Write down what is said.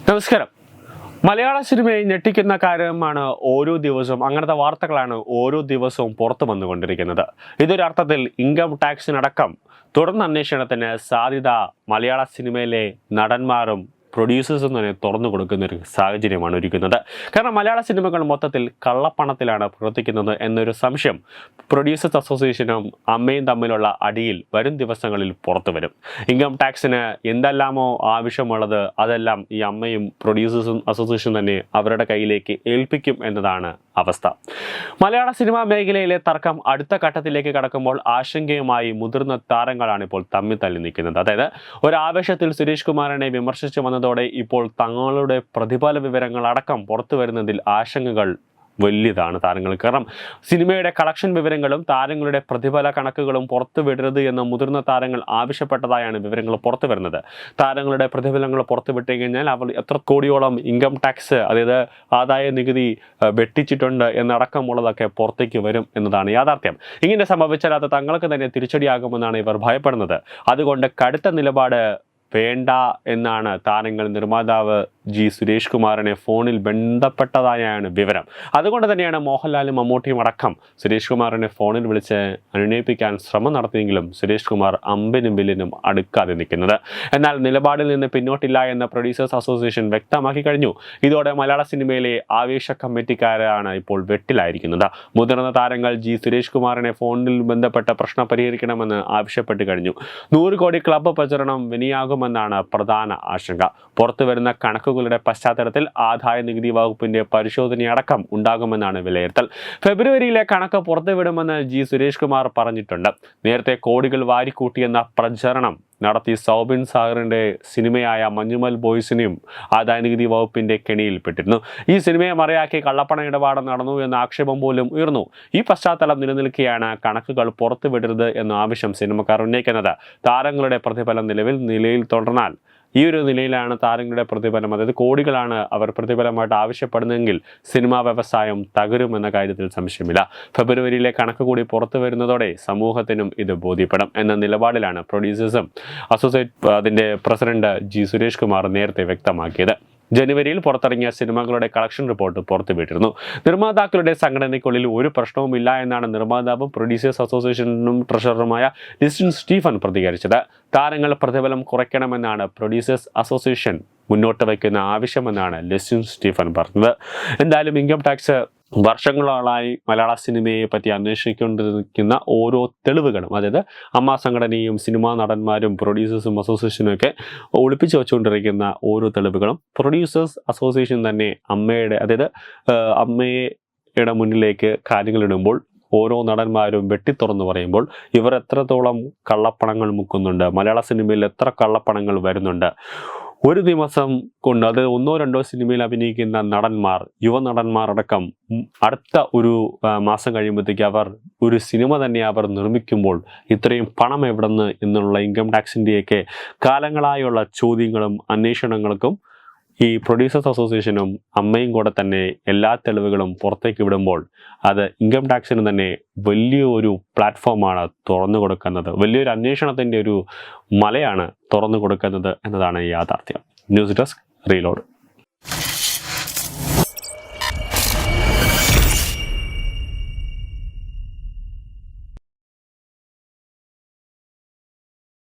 നമസ്കാരം. മലയാള സിനിമയെ ഞെട്ടിക്കുന്ന കാര്യമാണ് ഓരോ ദിവസവും അങ്ങനത്തെ വാർത്തകളാണ് ഓരോ ദിവസവും പുറത്തു വന്നുകൊണ്ടിരിക്കുന്നത്. ഇതൊരർത്ഥത്തിൽ ഇൻകം ടാക്സിനടക്കം തുടർന്ന് അന്വേഷണത്തിന് സാധ്യത മലയാള സിനിമയിലെ നടന്മാരും പ്രൊഡ്യൂസേഴ്സും തന്നെ തുറന്നു കൊടുക്കുന്ന ഒരു സാഹചര്യമാണ് ഒരുക്കുന്നത്. കാരണം മലയാള സിനിമകൾ മൊത്തത്തിൽ കള്ളപ്പണത്തിലാണ് പ്രവർത്തിക്കുന്നത് എന്നൊരു സംശയം പ്രൊഡ്യൂസേഴ്സ് അസോസിയേഷനും അമ്മയും തമ്മിലുള്ള അടിയിൽ വരും ദിവസങ്ങളിൽ പുറത്തു വരും. ഇൻകം ടാക്സിന് എന്തെല്ലാമോ ആവശ്യമുള്ളത് അതെല്ലാം ഈ അമ്മയും പ്രൊഡ്യൂസേഴ്സും അസോസിയേഷൻ തന്നെ അവരുടെ കയ്യിലേക്ക് ഏൽപ്പിക്കും എന്നതാണ് അവസ്ഥ. മലയാള സിനിമാ മേഖലയിലെ തർക്കം അടുത്ത ഘട്ടത്തിലേക്ക് കടക്കുമ്പോൾ ആശങ്കയുമായി മുതിർന്ന താരങ്ങളാണ് ഇപ്പോൾ തമ്മിൽ തല്ലി നിൽക്കുന്നത്. അതായത് ഒരാവേശത്തിൽ സുരേഷ് കുമാറിനെ വിമർശിച്ചു വന്നതോടെ ഇപ്പോൾ തങ്ങളുടെ പ്രതിഫല വിവരങ്ങൾ അടക്കം പുറത്തു വരുന്നതിൽ ആശങ്കകൾ വലിയതാണ് താരങ്ങൾ കാരണം സിനിമയുടെ കളക്ഷൻ വിവരങ്ങളും താരങ്ങളുടെ പ്രതിഫല കണക്കുകളും പുറത്തു വിടരുത് എന്ന് മുതിർന്ന താരങ്ങൾ ആവശ്യപ്പെട്ടതായാണ് വിവരങ്ങൾ പുറത്തു വരുന്നത്. താരങ്ങളുടെ പ്രതിഫലങ്ങൾ പുറത്തു വിട്ടു കഴിഞ്ഞാൽ അവർ എത്ര കോടിയോളം ഇൻകം ടാക്സ് അതായത് ആദായ നികുതി വെട്ടിച്ചിട്ടുണ്ട് എന്നടക്കമുള്ളതൊക്കെ പുറത്തേക്ക് വരും എന്നതാണ് യാഥാർത്ഥ്യം. ഇങ്ങനെ സംഭവിച്ചാൽ അത് തങ്ങൾക്ക് തന്നെ തിരിച്ചടിയാകുമെന്നാണ് ഇവർ ഭയപ്പെടുന്നത്. അതുകൊണ്ട് കടുത്ത നിലപാട് വേണ്ട എന്നാണ് താരങ്ങൾ നിർമ്മാതാവ് ജി സുരേഷ് കുമാറിനെ ഫോണിൽ ബന്ധപ്പെട്ടതായാണ് വിവരം. അതുകൊണ്ട് തന്നെയാണ് മോഹൻലാലും മമ്മൂട്ടിയും അടക്കം സുരേഷ് കുമാറിനെ ഫോണിൽ വിളിച്ച് അനുനയിപ്പിക്കാൻ ശ്രമം നടത്തിയെങ്കിലും സുരേഷ് കുമാർ അമ്പിനും ബില്ലിനും അടുക്കാതെ നിൽക്കുന്നത്. എന്നാൽ നിലപാടിൽ നിന്ന് പിന്നോട്ടില്ല എന്ന പ്രൊഡ്യൂസേഴ്സ് അസോസിയേഷൻ വ്യക്തമാക്കി കഴിഞ്ഞു. ഇതോടെ മലയാള സിനിമയിലെ ആവേശ കമ്മിറ്റിക്കാരാണ് ഇപ്പോൾ വെട്ടിലായിരിക്കുന്നത്. മുതിർന്ന താരങ്ങൾ ജി സുരേഷ് കുമാറിനെ ഫോണിൽ ബന്ധപ്പെട്ട പ്രശ്നം പരിഹരിക്കണമെന്ന് ആവശ്യപ്പെട്ട് കഴിഞ്ഞു. നൂറ് കോടി ക്ലബ്ബ് പ്രചരണം വിനിയാകുമെന്നാണ് പ്രധാന ആശങ്ക. പുറത്തുവരുന്ന കണക്കുകളുടെ പശ്ചാത്തലത്തിൽ ആദായ നികുതി വകുപ്പിന്റെ പരിശോധനയടക്കം ഉണ്ടാകുമെന്നാണ് വിലയിരുത്തൽ. ഫെബ്രുവരിയിലെ കണക്ക് പുറത്തുവിടുമെന്ന് ജി സുരേഷ് കുമാർ പറഞ്ഞിട്ടുണ്ട്. നേരത്തെ കോടികൾ വാരിക്കൂട്ടിയെന്ന പ്രചരണം നടത്തി സൗബിൻ സാഗറിന്റെ സിനിമയായ മഞ്ഞുമൽ ബോയ്സിനെയും ആദായനികുതി വകുപ്പിന്റെ കെണിയിൽപ്പെട്ടിരുന്നു. ഈ സിനിമയെ മറയാക്കി കള്ളപ്പണ ഇടപാട് നടന്നു എന്ന ആക്ഷേപം പോലും ഉയർന്നു. ഈ പശ്ചാത്തലം നിലനിൽക്കെയാണ് കണക്കുകൾ പുറത്തുവിടരുത് എന്ന ആവശ്യം സിനിമക്കാർ ഉന്നയിക്കുന്നത്. താരങ്ങളുടെ പ്രതിഫലം നിലവിൽ നിലയിൽ തുടർന്നാൽ ഈ ഒരു നിലയിലാണ് താരങ്ങളുടെ പ്രതിഫലം. അതായത് കോടികളാണ് അവർ പ്രതിഫലമായിട്ട് ആവശ്യപ്പെടുന്നതെങ്കിൽ സിനിമാ വ്യവസായം തകരുമെന്ന കാര്യത്തിൽ സംശയമില്ല. ഫെബ്രുവരിയിലെ കണക്ക് കൂടി പുറത്തു വരുന്നതോടെ സമൂഹത്തിനും ഇത് ബോധ്യപ്പെടും എന്ന നിലപാടിലാണ് പ്രൊഡ്യൂസേഴ്സും അസോസിയേറ്റ് അതിന്റെ പ്രസിഡന്റ് ജി സുരേഷ് കുമാർ നേരത്തെ വ്യക്തമാക്കിയത്. ജനുവരിയിൽ പുറത്തിറങ്ങിയ സിനിമകളുടെ കളക്ഷൻ റിപ്പോർട്ട് പുറത്തുവിട്ടിരുന്നു. നിർമ്മാതാക്കളുടെ സംഘടനയ്ക്കുള്ളിൽ ഒരു പ്രശ്നവുമില്ല എന്നാണ് നിർമ്മാതാവും പ്രൊഡ്യൂസേഴ്സ് അസോസിയേഷനും ട്രഷററുമായ ലിസ്റ്റിൻ സ്റ്റീഫൻ പ്രതികരിച്ചത്. താരങ്ങൾ പ്രതിഫലം കുറയ്ക്കണമെന്നാണ് പ്രൊഡ്യൂസേഴ്സ് അസോസിയേഷൻ മുന്നോട്ട് വയ്ക്കുന്ന ആവശ്യമെന്നാണ് ലിസ്റ്റിൻ സ്റ്റീഫൻ പറഞ്ഞത്. എന്തായാലും ഇൻകം ടാക്സ് വർഷങ്ങളായി മലയാള സിനിമയെ പറ്റി അന്വേഷിക്കൊണ്ടിരിക്കുന്ന ഓരോ തെളിവുകളും അതായത് അമ്മ സംഘടനയും സിനിമാ നടന്മാരും പ്രൊഡ്യൂസേഴ്സും അസോസിയേഷനും ഒക്കെ ഒളിപ്പിച്ചു വെച്ചുകൊണ്ടിരിക്കുന്ന ഓരോ തെളിവുകളും പ്രൊഡ്യൂസേഴ്സ് അസോസിയേഷൻ തന്നെ അമ്മയുടെ അതായത് അമ്മയുടെ മുന്നിലേക്ക് കാര്യങ്ങളിടുമ്പോൾ ഓരോ നടന്മാരും വെട്ടിത്തുറന്ന് പറയുമ്പോൾ ഇവർ എത്രത്തോളം കള്ളപ്പണങ്ങൾ മുക്കുന്നുണ്ട് മലയാള സിനിമയിൽ എത്ര കള്ളപ്പണങ്ങൾ വരുന്നുണ്ട്. ഒരു ദിവസം കൊണ്ട് അത് ഒന്നോ രണ്ടോ സിനിമയിൽ അഭിനയിക്കുന്ന നടന്മാർ യുവ നടന്മാർ അടക്കം അടുത്ത ഒരു മാസം കഴിയുമ്പോഴത്തേക്ക് അവർ ഒരു സിനിമ തന്നെ അവർ നിർമ്മിക്കുമ്പോൾ ഇത്രയും പണം എവിടുന്ന് എന്നുള്ള ഇൻകം ടാക്സിന്റെയൊക്കെ കാലങ്ങളായുള്ള ചോദ്യങ്ങളും അന്വേഷണങ്ങൾക്കും ഈ പ്രൊഡ്യൂസേഴ്സ് അസോസിയേഷനും അമ്മയും കൂടെ തന്നെ എല്ലാ തെളിവുകളും പുറത്തേക്ക് വിടുമ്പോൾ അത് ഇൻകം ടാക്സിന് തന്നെ വലിയൊരു പ്ലാറ്റ്ഫോമാണ് തുറന്നു കൊടുക്കുന്നത്. വലിയൊരു അന്വേഷണത്തിന്റെ ഒരു മലയാണ് തുറന്നു കൊടുക്കുന്നത് എന്നതാണ് യാഥാർത്ഥ്യം. News desk reload.